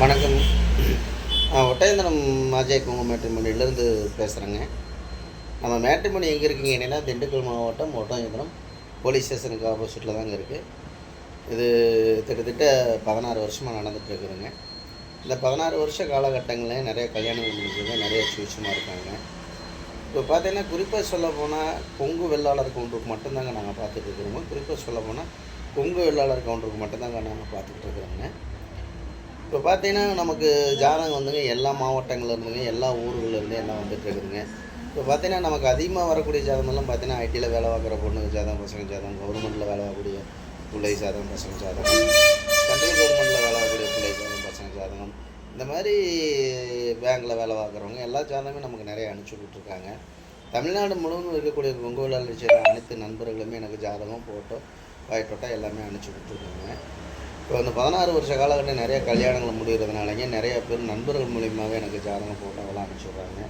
வணக்கம். ஒட்டயந்திரம் அஜய் குங்கு மேட்ரிமணிலேருந்து பேசுகிறேங்க நம்ம மேட்டுமணி எங்கே இருக்கீங்க? என்னென்னா திண்டுக்கல் மாவட்டம் ஒட்டயந்திரம் போலீஸ் ஸ்டேஷனுக்கு ஆப்போசிட்டில் தாங்க இருக்குது இது கிட்டத்தட்ட பதினாறு வருஷமாக நடந்துகிட்ருக்குதுங்க இந்த பதினாறு வருஷ காலகட்டங்களில் நிறைய கல்யாணங்கள் முடிஞ்சது நிறைய சுவிச்சமாக இருக்காங்க. இப்போ பார்த்தீங்கன்னா குறிப்பாக சொல்ல போனால் கொங்கு வெள்ளாளர் கவுண்டருக்கு மட்டும்தாங்க நாங்கள் பார்த்துட்டு இருக்கிறோங்க. குறிப்பாக சொல்ல போனால் கொங்கு வெள்ளாளர் கவுண்டருக்கு மட்டும்தாங்க நாங்கள் பார்த்துக்கிட்டு இருக்கிறோங்க. இப்போ பார்த்தீங்கன்னா நமக்கு ஜாதகம் வந்துங்க எல்லா மாவட்டங்கள்லேருந்துங்க எல்லா ஊர்கள்லேருந்து எல்லாம் வந்துட்டு இருக்குதுங்க. இப்போ பார்த்தீங்கன்னா நமக்கு அதிகமாக வரக்கூடிய ஜாதகமெல்லாம் பார்த்தீங்கன்னா ஐடியில் வேலை பார்க்குற பொண்ணு ஜாதகம் பசங்க ஜாதகம் கவர்மெண்ட்டில் வேலை பார்க்கக்கூடிய பிள்ளை ஜாதகம் பசங்க ஜாதகம் சென்ட்ரல் கவர்மெண்ட்டில் வேலை பார்க்கக்கூடிய பிள்ளை ஜாதகம் பசங்க ஜாதகம் இந்த மாதிரி பேங்க்கில் வேலை பார்க்குறவங்க எல்லா ஜாதகமே நமக்கு நிறைய அனுப்பிச்சி விட்ருக்காங்க தமிழ்நாடு முழுவதும் இருக்கக்கூடிய கொங்கு சேர்ந்த அனைத்து நண்பர்களுமே எனக்கு ஜாதகம் ஃபோட்டோ வயட்டோட்டா எல்லாமே அனுப்பிச்சி விட்ருக்காங்க இப்போ அந்த பதினாறு வருஷ காலகட்டம் நிறைய கல்யாணங்கள் முடிகிறதுனாலங்க நிறைய பேர் நண்பர்கள் மூலியமாகவே எனக்கு ஜாதகம் ஃபோட்டோவெல்லாம் அனுப்பிச்சி விட்றாங்க.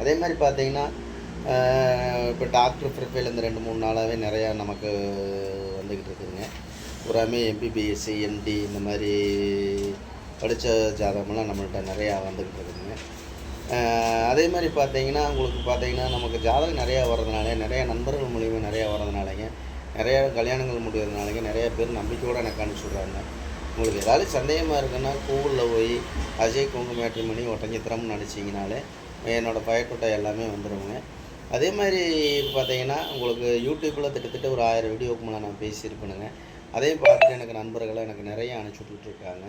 அதே மாதிரி பார்த்தீங்கன்னா இப்போ டாக்டர் ப்ரிப்பேல் இந்த ரெண்டு மூணு நாளாகவே நிறையா நமக்கு வந்துக்கிட்டு இருக்குதுங்க. பூராமே எம்பிபிஎஸ்சி எம்டி இந்த மாதிரி படித்த ஜாதகமெல்லாம் நம்மள்கிட்ட நிறையா வந்துக்கிட்டு இருக்குதுங்க. அதே மாதிரி பார்த்தீங்கன்னா உங்களுக்கு பார்த்தீங்கன்னா நமக்கு ஜாதகம் நிறையா வர்றதுனால நிறைய நண்பர்கள் நிறைய கல்யாணங்கள் முடியறதுனாலங்க நிறைய பேர் நம்பிக்கையோடு எனக்கு அனுப்பிச்சுட்றாங்க உங்களுக்கு ஏதாவது சந்தேகமாக இருக்குன்னா கூகுளில் போய் அஜய் குங்கு மேட்ரிமணி ஒட்டஞ்சித்திரம்னு நினச்சிங்கனாலே என்னோடய பயக்கொட்டை எல்லாமே வந்துடுங்க அதே மாதிரி பார்த்தீங்கன்னா உங்களுக்கு யூடியூப்பில் கிட்டத்தட்ட ஒரு ஆயிரம் வீடியோக்கு மேலே நான் பேசியிருப்பேனுங்க. அதையும் பார்த்துட்டு எனக்கு நண்பர்களை எனக்கு நிறைய அனுப்பிச்சுட்டுருக்காங்க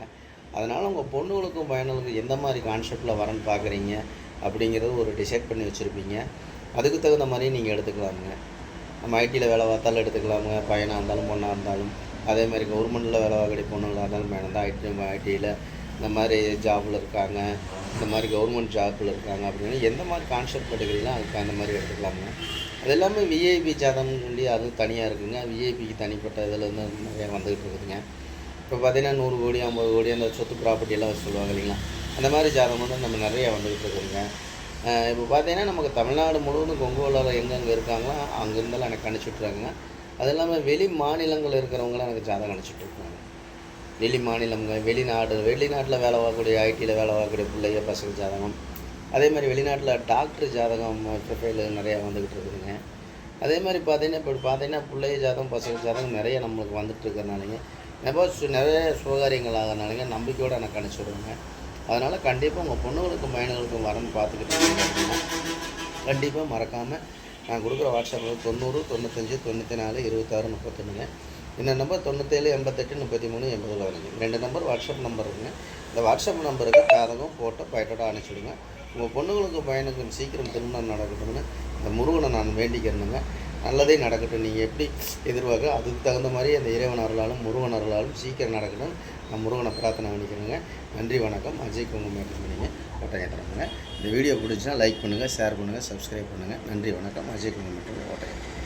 அதனால் உங்கள் பொண்ணுங்களுக்கும் பையனுக்கும் எந்த மாதிரி கான்செப்டில் வரேன்னு பார்க்குறீங்க அப்படிங்கிறது ஒரு டிசைட் பண்ணி வச்சுருப்பீங்க. அதுக்கு தகுந்த மாதிரி நீங்கள் எடுத்துக்கலாமுங்க. நம்ம ஐடியில் வேலை பார்த்தாலும் எடுத்துக்கலாமுங்க. பையனாக இருந்தாலும் பொண்ணாக இருந்தாலும். அதே மாதிரி கவர்மெண்ட்டில் வேலை பார்க்கக்கூடிய பொண்ணுங்களாக இருந்தாலும் பையனாக தான் ஐடி ஐடியில் இந்த மாதிரி ஜாபில் இருக்காங்க. இந்த மாதிரி கவர்மெண்ட் ஜாப்பில் இருக்காங்க அப்படின்னு எந்த மாதிரி கான்செப்ட் எடுக்கிறீங்களோ அதுக்கு அந்த மாதிரி எடுத்துக்கலாமுங்க. அது எல்லாமே விஐபி ஜாதகம் சொல்லி அதுவும் தனியாக இருக்குங்க. விஐபிக்கு தனிப்பட்ட இதில் வந்து நிறையா வந்துக்கிட்டு இருக்குதுங்க. இப்போ பார்த்தீங்கன்னா நூறு கோடி ஐம்பது கோடி அந்த சொத்து ப்ராப்பர்ட்டி எல்லாம் சொல்லுவாங்க இல்லைங்களா? அந்த மாதிரி ஜாதகம் வந்து நம்ம நிறைய வந்துக்கிட்டு இருக்குதுங்க. இப்போ பார்த்தீங்கன்னா நமக்கு தமிழ்நாடு முழுவதும் கொங்கு வளர எங்கெங்கே இருக்காங்களோ அங்கேருந்தெல்லாம் எனக்கு அனுப்பிச்சி அது இல்லாமல் வெளி மாநிலங்கள் இருக்கிறவங்களாம் எனக்கு ஜாதகம் அனுப்பிச்சிட்டு இருக்காங்க வெளி மாநிலங்க வெளிநாடு வெளிநாட்டில் வேலை வாங்கக்கூடிய ஐடியில் வேலை வாங்கக்கூடிய பிள்ளைய பசங்க ஜாதகம். அதே மாதிரி வெளிநாட்டில் டாக்டர் ஜாதகம் ப்ரொஃபைல் நிறையா வந்துக்கிட்டு இருக்குதுங்க. அதே மாதிரி பார்த்தீங்கன்னா இப்போ பார்த்தீங்கன்னா பிள்ளைய ஜாதகம் பசங்க ஜாதகம் நிறைய நம்மளுக்கு வந்துட்டு இருக்கிறனாலங்க. நிறைய நிறைய சுகாரியங்கள் ஆகிறனாலங்க நம்பிக்கையோடு எனக்கு அனுப்பிச்சி விடுங்க. அதனால் கண்டிப்பாக உங்கள் பொண்ணுகளுக்கும் பையனுங்களுக்கும் வரன்னு பார்த்துக்கிட்டீங்க அப்படின்னா கண்டிப்பாக மறக்காமல் நான் கொடுக்குற வாட்ஸ்அப்பில் தொண்ணூறு தொண்ணூத்தஞ்சு தொண்ணூற்றி நாலு இருபத்தாறு முப்பத்தொன்றுங்க இந்த நம்பர் தொண்ணூற்றேழு எண்பத்தெட்டு முப்பத்தி மூணு எண்பது பதினஞ்சு ரெண்டு நம்பர் வாட்ஸ்அப் நம்பர் இருக்குங்க. இந்த வாட்ஸ்அப் நம்பருக்கு ஜாதகம் ஃபோட்டோ பயட்டோட அனுப்பிச்சுடுங்க உங்கள் பொண்ணுங்களுக்கும் பையனுக்கும் சீக்கிரம் திருமணம் நடக்கட்டும்னு இந்த முருகனை நான் வேண்டிக்கிறேனுங்க. நல்லதே நடக்கட்டும். நீங்கள் எப்படி எதிர்பார்க்க அதுக்கு தகுந்த மாதிரி அந்த இறைவன் அருளாலும் முருகன் அருளாலும் சீக்கிரம் நடக்கணும் நான் முருகனை பிரார்த்தனை பண்ணிக்கிறேங்க நன்றி வணக்கம். அஜய் குங்கு மேட்ரு பண்ணிங்க ஓட்டையத்துறவங்க இந்த வீடியோ பிடிச்சினா லைக் பண்ணுங்கள் ஷேர் பண்ணுங்கள் சப்ஸ்கிரைப் பண்ணுங்கள் நன்றி வணக்கம். அஜய் குங்கு மேட்ரு ஓட்டையத்துறோம்